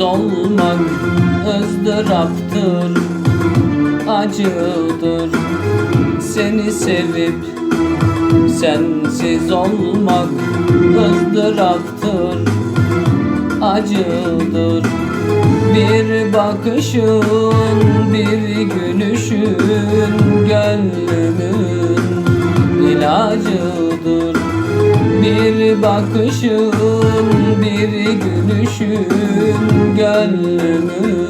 olmak ızdıraptır Acıdır. Seni sevip sensiz olmak ızdıraptır Acıdır. Bir bakışın, bir gülüşün Gönlümün ilacıdır. Bir bakışın, bir gülüşün gönlümün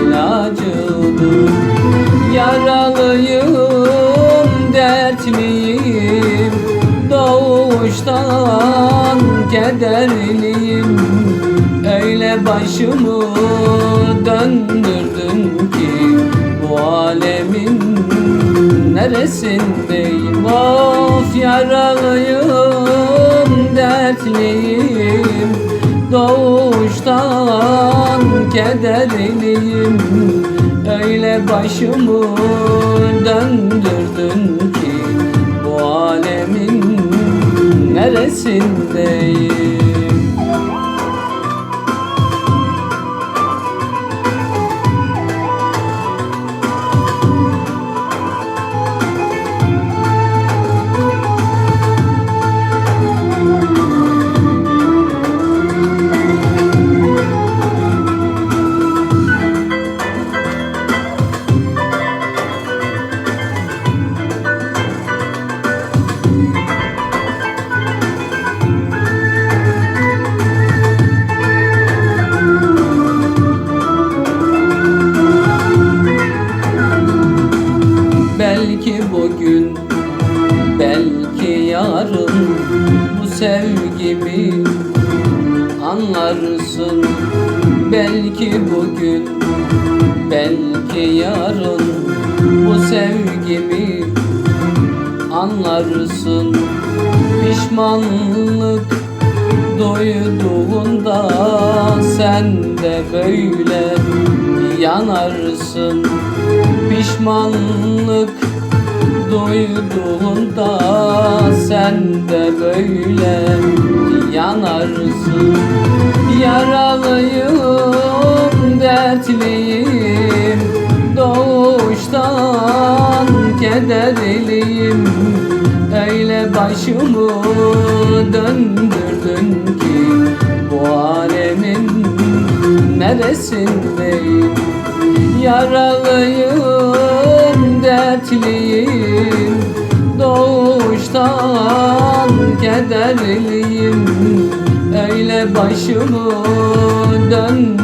ilacıdır. Yaralıyım, dertliyim Doğuştan kederliyim. Öyle başımı döndürdün ki Bu alemin neresindeyim? Of yaralıyım, dertliyim Doğuştan kederliyim. Öyle başımı döndürdün ki Bu alemin neresindeyim sevgimi anlarsın Belki bugün, belki yarın. Bu sevgimi anlarsın. Pişmanlık duyduğunda sen de böyle yanarsın. Pişmanlık duyduğunda sen de böyle yanarsın. Yaralıyım, dertliyim. Doğuştan kederliyim. Öyle başımı döndürdün ki Bu alemin neresindeyim? Yaralıyım, dertliyim Doğuştan kederliyim. Öyle başımı döndürdün